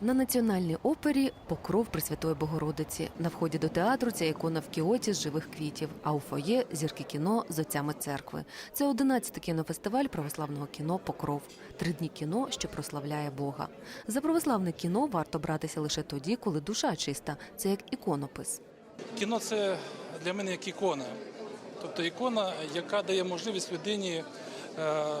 На національній опері Покров Пресвятої Богородиці. На вході до театру ця ікона в кіоті з живих квітів, а у фоє зірки кіно з отцями церкви. Це 11-й кінофестиваль православного кіно Покров. Три дні кіно, що прославляє Бога. За православне кіно варто братися лише тоді, коли душа чиста. Це як іконопис. Кіно це для мене як ікона. Тобто ікона, яка дає можливість людині е, е,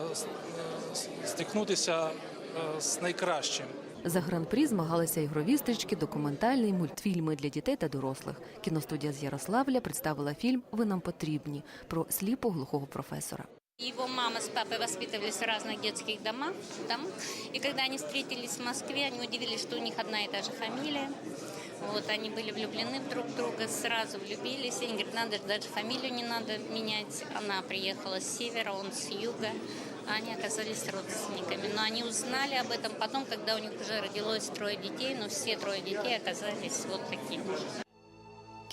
стикнутися е, з найкращим. За гран-прі змагалися ігрові стрічки, документальні мультфільми для дітей та дорослих. Кіностудія з Ярославля представила фільм Ви нам потрібні про сліпо-глухого професора. Его мама с папой воспитывались в разных детских домах, домах. И когда они встретились в Москве, они удивились, что у них одна и та же фамилия. Вот, они были влюблены в друг друга, сразу влюбились. Они говорят, надо, даже фамилию не надо менять. Она приехала с севера, он с юга. Они оказались родственниками. Но они узнали об этом потом, когда у них уже родилось трое детей, но все трое детей оказались вот такими.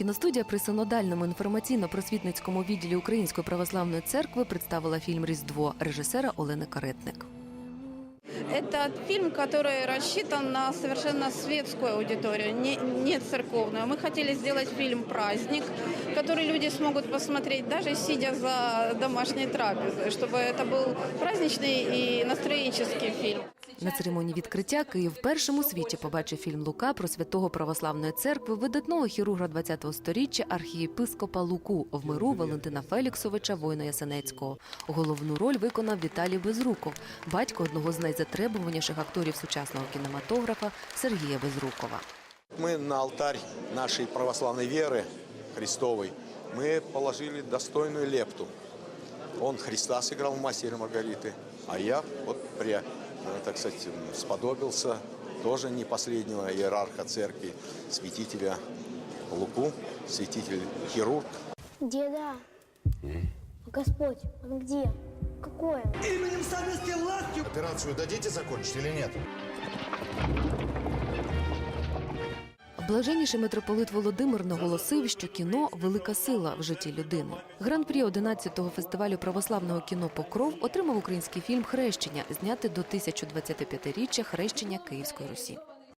Кіностудія при синодальному інформаційно-просвітницькому відділі Української православної церкви представила фільм Різдво режисера Олени Каретник. Это фильм, который рассчитан на совершенно светскую аудиторию, не, не церковную. Мы хотели сделать фильм «Праздник», который люди смогут посмотреть, даже сидя за домашней трапезой, чтобы это был праздничный и настроенческий фильм. На церемонії відкриття Київ впершим у світі побачив фільм Лука про святого православної церкви, видатного хірурга ХХ століття архієпископа Луку в миру Валентина Феліксовича воїна Ясенецького. Головну роль виконав Віталій Безруков, батько одного з найзатребуваніших акторів сучасного кінематографа Сергія Безрукова. Мы на алтарь нашей православной веры Христовой мы положили достойную лепту. Он Христа сыграл в «Мастере и Маргариты», а я вот при, э, так сказать, сподобился тоже не последнего иерарха церкви, святителя Луку, святитель хирург. Деда, Господь, он где? Какой он? Именем совести властью Операцию дадите закончить или нет? Блаженніший митрополит Володимир наголосив, що кіно велика сила в житті людини. Гран-прі 11-го фестивалю православного кіно Покров отримав український фільм Хрещення, знятий до 1025-річчя хрещення Київської Русі.